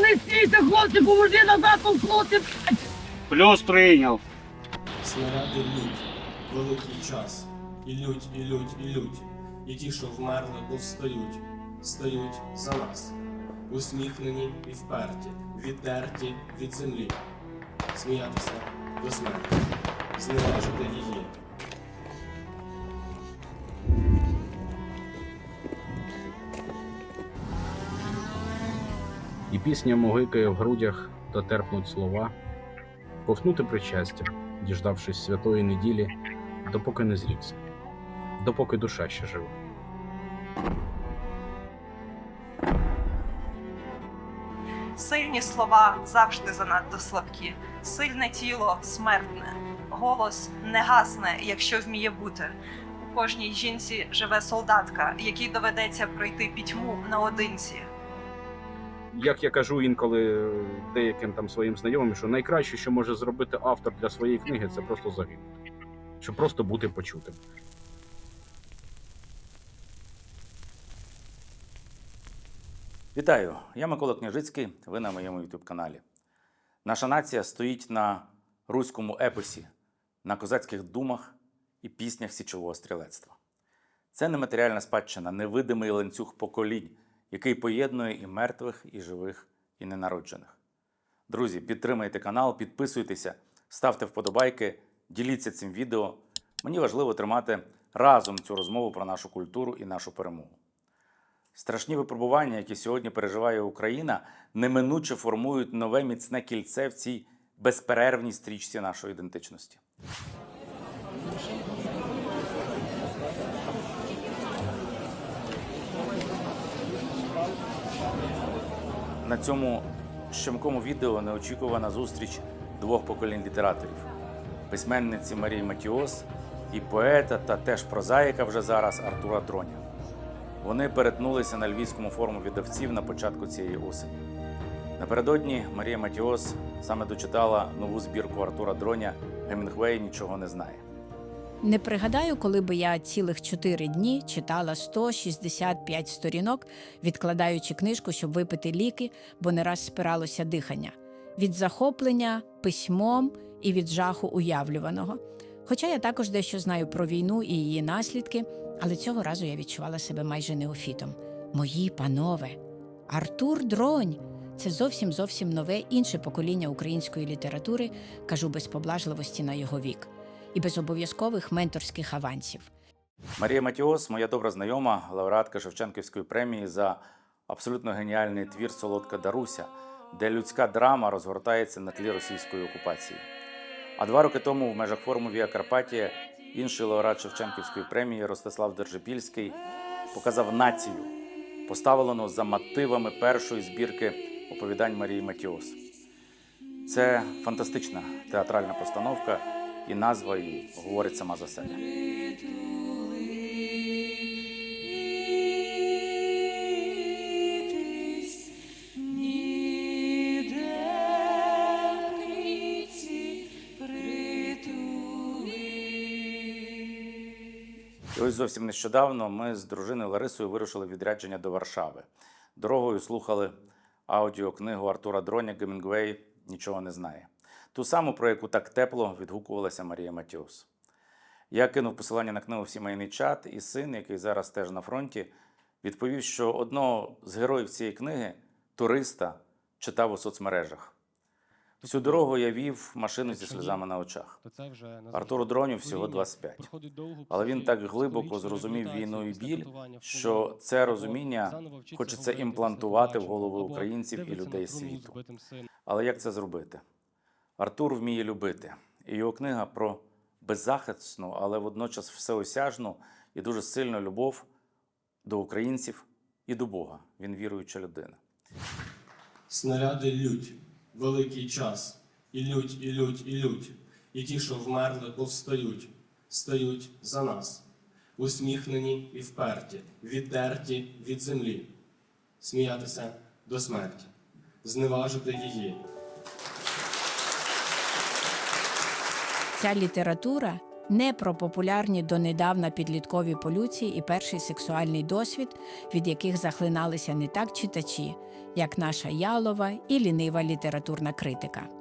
Не стійте, хлопці, поможи назад, хлопці, блядь! Плюс прийняв. Снаряди лють, великий час. І лють, і лють, і лють. І ті, що вмерли, повстають, стають за нас. Усміхнені і вперті, відтерті від землі. Сміятися до смерті, зневажити її. Пісня могикає в грудях та терпнуть слова, ковтнути причастя, діждавшись святої неділі, допоки не зрікся, допоки душа ще жива. Сильні слова завжди занадто слабкі, сильне тіло смертне, голос не гасне, якщо вміє бути. У кожній жінці живе солдатка, якій доведеться пройти пітьму наодинці. Як я кажу інколи деяким там своїм знайомим, що найкраще, що може зробити автор для своєї книги, це просто загинути, щоб просто бути почутим. Вітаю! Я Микола Княжицький. Ви на моєму youtube каналі. Наша нація стоїть на руському епосі, на козацьких думах і піснях січового стрілецтва. Це нематеріальна спадщина, невидимий ланцюг поколінь, який поєднує і мертвих, і живих, і ненароджених. Друзі, підтримайте канал, підписуйтеся, ставте вподобайки, діліться цим відео. Мені важливо тримати разом цю розмову про нашу культуру і нашу перемогу. Страшні випробування, які сьогодні переживає Україна, неминуче формують нове міцне кільце в цій безперервній стрічці нашої ідентичності. На цьому щемкому відео неочікувана зустріч двох поколінь літераторів: письменниці Марії Матіос і поета та теж прозаїка вже зараз Артура Дроня. Вони перетнулися на львівському форуму видавців на початку цієї осені. Напередодні Марія Матіос саме дочитала нову збірку Артура Дроня Гемінгвей нічого не знає. Не пригадаю, коли би я цілих чотири дні читала 165 сторінок, відкладаючи книжку, щоб випити ліки, бо не раз спиралося дихання від захоплення письмом і від жаху уявлюваного. Хоча я також дещо знаю про війну і її наслідки, але цього разу я відчувала себе майже неофітом. Мої панове, Артур Дронь. Це зовсім зовсім нове інше покоління української літератури, кажу без поблажливості на його вік і без обов'язкових менторських авансів. Марія Матіос, моя добра знайома, лауреатка Шевченківської премії за абсолютно геніальний твір Солодка Даруся, де людська драма розгортається на тлі російської окупації. А два роки тому в межах форуму Віа Карпатія інший лауреат Шевченківської премії Ростислав Держипільський показав націю, поставлену за мотивами першої збірки оповідань Марії Матіос. Це фантастична театральна постановка, і назва її говорить сама за себе. Ось зовсім нещодавно ми з дружиною Ларисою вирушили відрядження до Варшави. Дорогою слухали аудіокнигу Артура Дроня Гемінгвей нічого не знає. Ту саму, про яку так тепло відгукувалася Марія Матіос. Я кинув посилання на книгу в сімейний чат, і син, який зараз теж на фронті, відповів, що одного з героїв цієї книги, туриста, читав у соцмережах. Всю дорогу я вів машину зі сльозами на очах. Артуру Дроню всього 25. Але він так глибоко зрозумів війну і біль, що це розуміння хочеться імплантувати в голови українців і людей світу. Але як це зробити? Артур вміє любити, і його книга про беззахисну, але водночас всеосяжну і дуже сильну любов до українців і до Бога. Він віруюча людина. Снаряди лють, великий час. І лють, і лють, і лють. І ті, що вмерли, повстають, стають за нас. Усміхнені і вперті, відтерті від землі. Сміятися до смерті, зневажити її. Ця література не про популярні донедавна підліткові полюції і перший сексуальний досвід, від яких захлиналися не так читачі, як наша ялова і лінива літературна критика.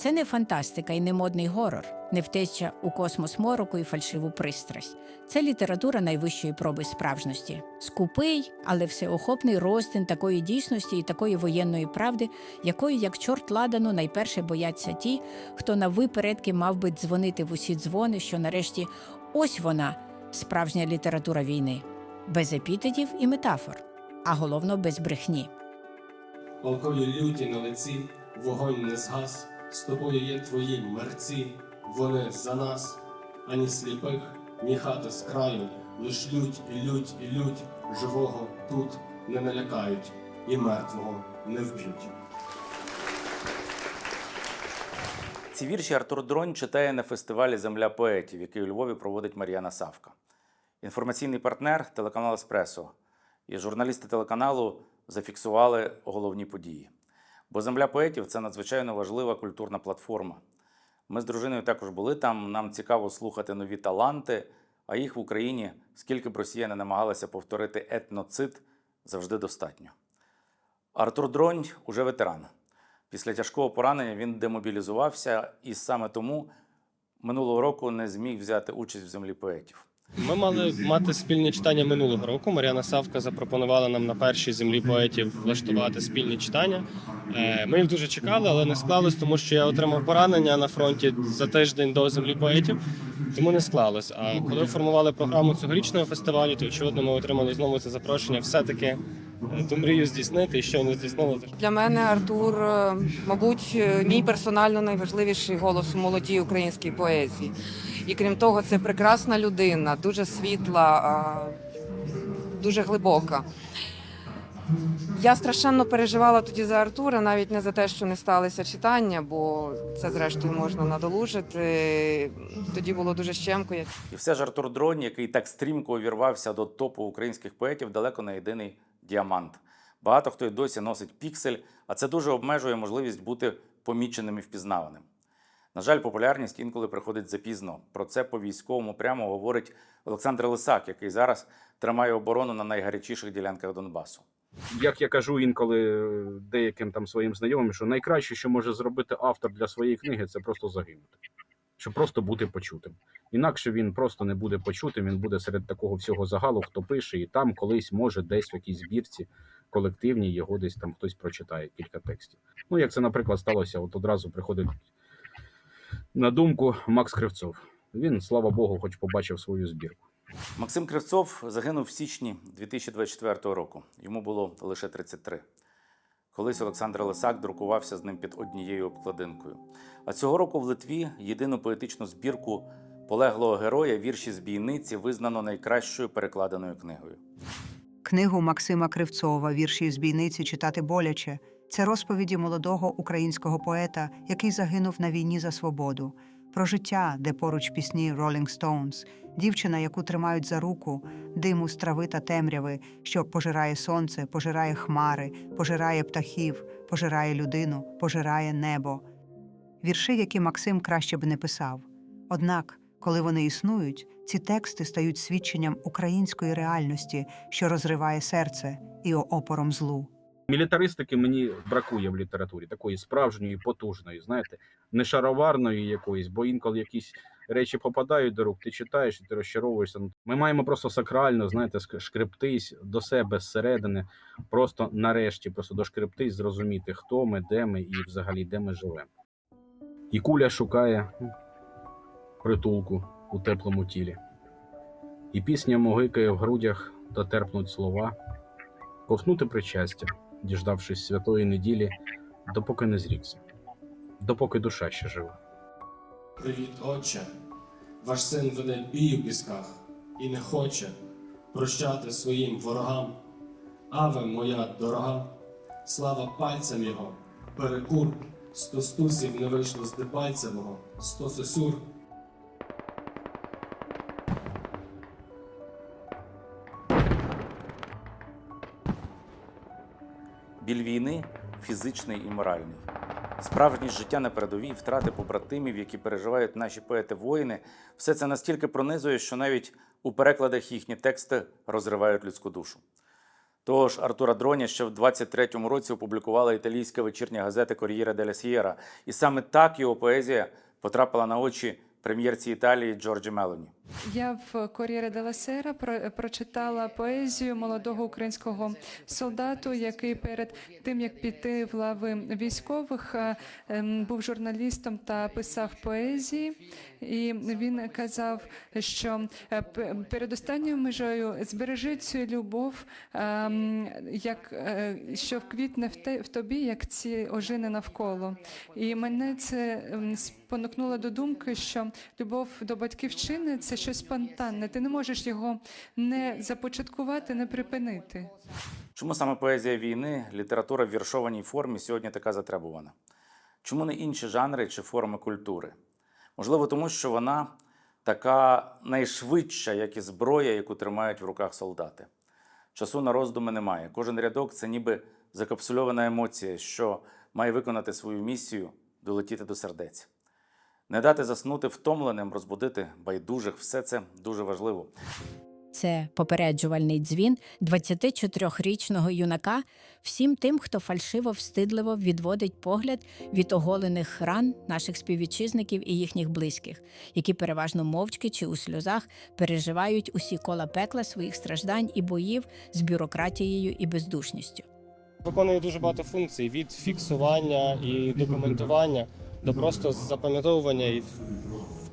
Це не фантастика і не модний горор, не втеча у космос мороку і фальшиву пристрасть. Це література найвищої проби справжності. Скупий, але всеохопний роздин такої дійсності і такої воєнної правди, якої, як чорт ладану, найперше бояться ті, хто на випередки мав би дзвонити в усі дзвони, що нарешті ось вона, справжня література війни, без епітетів і метафор, а головно без брехні. Полкові люті на лиці, вогонь не згас, з тобою є твої мерці, вони за нас, ані сліпих, ні хати з краю, лиш лють і лють і лють, живого тут не налякають, і мертвого не вб'ють. Ці вірші Артур Дронь читає на фестивалі Земля поетів, який у Львові проводить Мар'яна Савка. Інформаційний партнер телеканал Еспресо. І журналісти телеканалу зафіксували головні події. Бо Земля поетів це надзвичайно важлива культурна платформа. Ми з дружиною також були там. Нам цікаво слухати нові таланти, а їх в Україні, скільки б Росія не намагалася повторити етноцид, завжди достатньо. Артур Дронь уже ветеран. Після тяжкого поранення він демобілізувався і саме тому минулого року не зміг взяти участь в землі поетів. Ми мали мати спільні читання минулого року. Мар'яна Савка запропонувала нам на першій землі поетів влаштувати спільні читання. Е, Ми їх дуже чекали, але не склалось, тому що я отримав поранення на фронті за тиждень до землі поетів, тому не склалось. А коли формували програму цьогорічного фестивалю, то очевидно ми отримали знову це запрошення. Все-таки е, ту мрію здійснити і що не здійснило. Для мене Артур, е, мабуть, мій персонально найважливіший голос у молодій українській поезії. І крім того, це прекрасна людина, дуже світла, дуже глибока. Я страшенно переживала тоді за Артура, навіть не за те, що не сталися читання, бо це зрештою можна надолужити. Тоді було дуже щемко. І все ж Артур Дронь, який так стрімко увірвався до топу українських поетів, далеко не єдиний діамант. Багато хто й досі носить піксель, а це дуже обмежує можливість бути поміченим і впізнаваним. На жаль, популярність інколи приходить запізно. Про це по військовому прямо говорить Олександр Лисак, який зараз тримає оборону на найгарячіших ділянках Донбасу. Як я кажу інколи деяким там своїм знайомим, що найкраще, що може зробити автор для своєї книги, це просто загинути. Щоб просто бути почутим. Інакше він просто не буде почутим, він буде серед такого всього загалу, хто пише, і там колись може десь в якійсь збірці колективній його десь там хтось прочитає кілька текстів. Ну, як це, наприклад, сталося, от одразу приходить на думку Макс Кривцов. Він, слава Богу, хоч побачив свою збірку. Максим Кривцов загинув в січні 2024 року. Йому було лише 33. Колись Олександр Лисак друкувався з ним під однією обкладинкою. А цього року в Литві єдину поетичну збірку полеглого героя вірші з бійниці визнано найкращою перекладеною книгою. Книгу Максима Кривцова Вірші з бійниці читати боляче. Це розповіді молодого українського поета, який загинув на війні за свободу, про життя, де поруч пісні Rolling Stones, дівчина, яку тримають за руку, диму з трави та темряви, що пожирає сонце, пожирає хмари, пожирає птахів, пожирає людину, пожирає небо. Вірші, які Максим краще б не писав. Однак, коли вони існують, ці тексти стають свідченням української реальності, що розриває серце і опором злу. Мілітаристики мені бракує в літературі, такої справжньої, потужної, знаєте, не шароварної якоїсь, бо інколи якісь речі попадають до рук, ти читаєш і ти розчаровуєшся. Ну, Ми маємо просто сакрально, знаєте, шкрептись до себе зсередини, просто нарешті, просто дошкрептись, зрозуміти, хто ми, де ми і взагалі де ми живемо. І куля шукає притулку у теплому тілі. І пісня могикає в грудях та терпнуть слова, ковтнути причастя, діждавшись святої неділі, допоки не зрікся, допоки душа ще жива. Привіт, отче. Ваш син веде бій у пісках і не хоче прощати своїм ворогам. Аве, моя дорога, слава пальцям його, перекур, сто стусів не вийшло з Дебальцевого, сто сосюр. Біль війни фізичний і моральний. Справжність життя на передовій, втрати побратимів, які переживають наші поети-воїни, все це настільки пронизує, що навіть у перекладах їхні тексти розривають людську душу. Того ж Артура Дроня ще в 23-му році опублікувала італійська вечірня газета Кор'єра деля Сієра. І саме так його поезія потрапила на очі прем'єрці Італії Джорджі Мелоні. Я в Кор'єре Дела Сера про- прочитала поезію молодого українського солдату, який перед тим як піти в лави військових е, ем, був журналістом та писав поезії. І він казав, що е, перед останньою межою збережи цю любов, ем, як е, що вквітне в те в тобі, як ці ожини навколо. І мене це ем, спонукнуло до думки, що любов до батьківщини це щось спонтанне. Ти не можеш його не започаткувати, не припинити. Чому саме поезія війни, література в віршованій формі сьогодні така затребувана? Чому не інші жанри чи форми культури? Можливо, тому що вона така найшвидша, як і зброя, яку тримають в руках солдати. Часу на роздуми немає. Кожен рядок це ніби закапсульована емоція, що має виконати свою місію, долетіти до сердець. Не дати заснути втомленим, розбудити байдужих все це дуже важливо. Це попереджувальний дзвін 24-річного юнака всім тим, хто фальшиво встидливо відводить погляд від оголених ран наших співвітчизників і їхніх близьких, які переважно мовчки чи у сльозах переживають усі кола пекла своїх страждань і боїв з бюрократією і бездушністю. Виконує дуже багато функцій від фіксування і документування до просто запам'ятовування і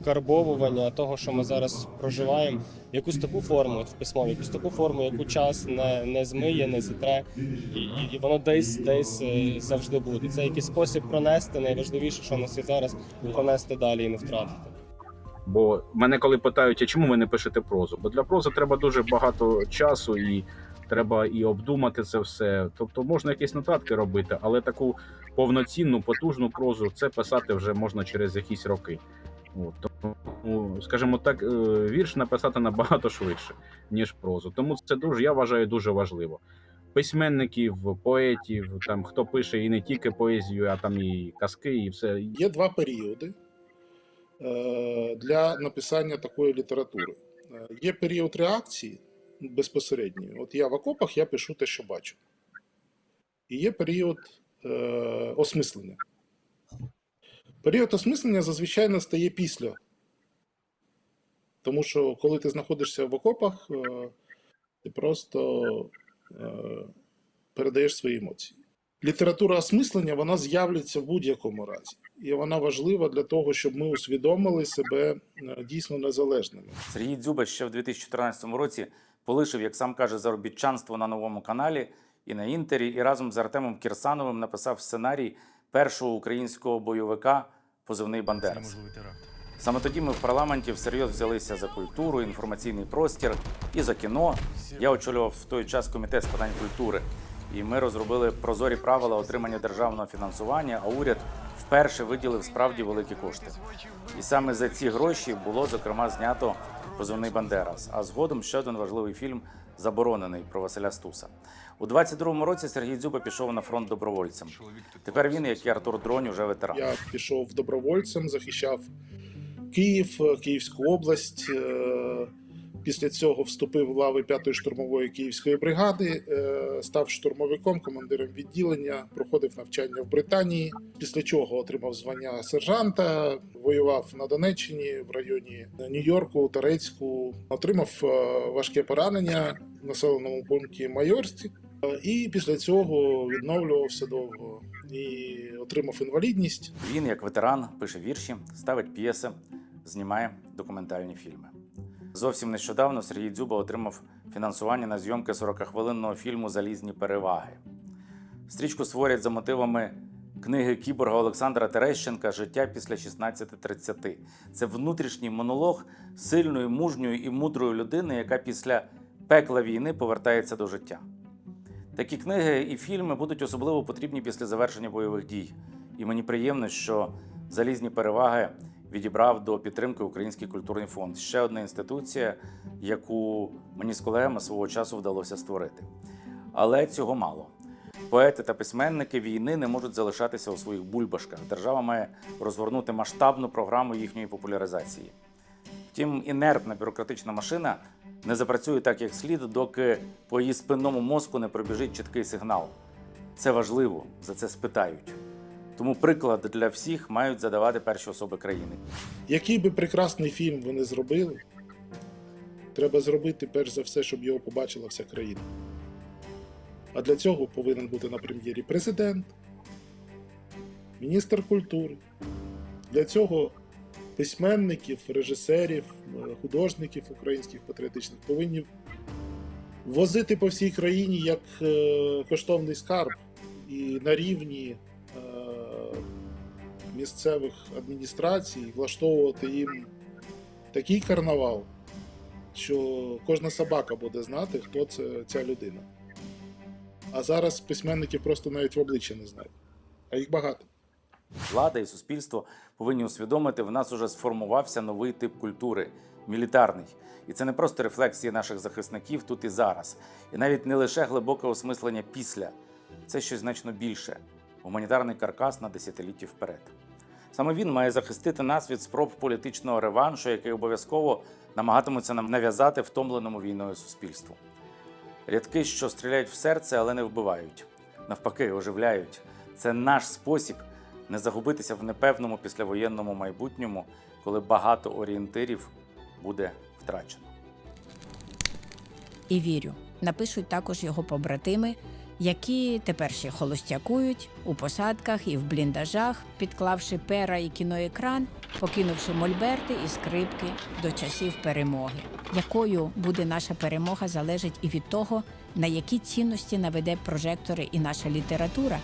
вкарбовування того, що ми зараз проживаємо, якусь таку форму в письмові, якусь таку форму, яку час не, не змиє, не зітре, і, і, і воно десь десь е, завжди буде. Це якийсь спосіб пронести найважливіше, що у нас є зараз, пронести далі і не втратити. Бо мене коли питають, а чому ви не пишете прозу? Бо для прози треба дуже багато часу і треба і обдумати це все. Тобто можна якісь нотатки робити, але таку повноцінну, потужну прозу це писати вже можна через якісь роки. От, тому, скажімо так, е, вірш написати набагато швидше, ніж прозу. Тому це дуже, я вважаю, дуже важливо. Письменників, поетів, там хто пише і не тільки поезію, а там і казки, і все. Є два періоди е, для написання такої літератури. Е, Є період реакції безпосередньої. От я в окопах я пишу те, що бачу. І є період е, осмислення. Період осмислення зазвичай настає після. Тому що коли ти знаходишся в окопах, е, ти просто е, передаєш свої емоції. Література осмислення вона з'являться в будь-якому разі, і вона важлива для того, щоб ми усвідомили себе е, дійсно незалежними. Сергій Дзюба ще в 2014 році полишив, як сам каже, заробітчанство на новому каналі і на інтері, і разом з Артемом Кірсановим написав сценарій першого українського бойовика позивний Бандерас. Саме тоді ми в парламенті всерйоз взялися за культуру, інформаційний простір і за кіно. Я очолював в той час комітет з питань культури, і ми розробили прозорі правила отримання державного фінансування. А уряд вперше виділив справді великі кошти. І саме за ці гроші було зокрема знято позивний Бандерас. А згодом ще один важливий фільм заборонений про Василя Стуса. У 22-му році Сергій Дзюба пішов на фронт добровольцем. Тепер він, як і Артур Дронь, уже ветеран. Я пішов добровольцем, захищав Київ, Київську область. е, Після цього вступив в лави 5-ї штурмової київської бригади, е, став штурмовиком, командиром відділення, проходив навчання в Британії. Після чого отримав звання сержанта, воював на Донеччині в районі Нью-Йорку, Торецьку. Отримав е, важке поранення в населеному пункті Майорськ. Е, І після цього відновлювався довго і отримав інвалідність. Він, як ветеран, пише вірші, ставить п'єси, знімає документальні фільми. Зовсім нещодавно Сергій Дзюба отримав фінансування на зйомки 40-хвилинного фільму Залізні переваги. Стрічку створять за мотивами книги кіборга Олександра Терещенка Життя після 16.30. Це внутрішній монолог сильної, мужньої і мудрої людини, яка після пекла війни повертається до життя. Такі книги і фільми будуть особливо потрібні після завершення бойових дій. І мені приємно, що залізні переваги відібрав до підтримки Український культурний фонд. Ще одна інституція, яку мені з колегами свого часу вдалося створити. Але цього мало. Поети та письменники війни не можуть залишатися у своїх бульбашках. Держава має розгорнути масштабну програму їхньої популяризації. Втім, інертна бюрократична машина не запрацює так, як слід, доки по її спинному мозку не пробіжить чіткий сигнал. Це важливо, за це спитають. Тому приклад для всіх мають задавати перші особи країни. Який би прекрасний фільм вони зробили, треба зробити перш за все, щоб його побачила вся країна. А для цього повинен бути на прем'єрі президент, міністр культури. Для цього письменників, режисерів, е, художників українських патріотичних повинні возити по всій країні як е, коштовний скарб і на рівні місцевих адміністрацій влаштовувати їм такий карнавал, що кожна собака буде знати, хто це ця людина. А зараз письменники просто навіть в обличчя не знають. А їх багато. Влада і суспільство повинні усвідомити, в нас уже сформувався новий тип культури мілітарний. І це не просто рефлексії наших захисників тут і зараз, і навіть не лише глибоке осмислення після, це щось значно більше гуманітарний каркас на десятиліття вперед. Саме він має захистити нас від спроб політичного реваншу, який обов'язково намагатимуться нам нав'язати втомленому війною суспільству. Рядки, що стріляють в серце, але не вбивають, навпаки, оживляють. Це наш спосіб не загубитися в непевному післявоєнному майбутньому, коли багато орієнтирів буде втрачено. І вірю, напишуть також його побратими, які тепер ще холостякують у посадках і в бліндажах, підклавши пера і кіноекран, покинувши мольберти і скрипки до часів перемоги. Якою буде наша перемога, залежить і від того, на які цінності наведе прожектори і наша література,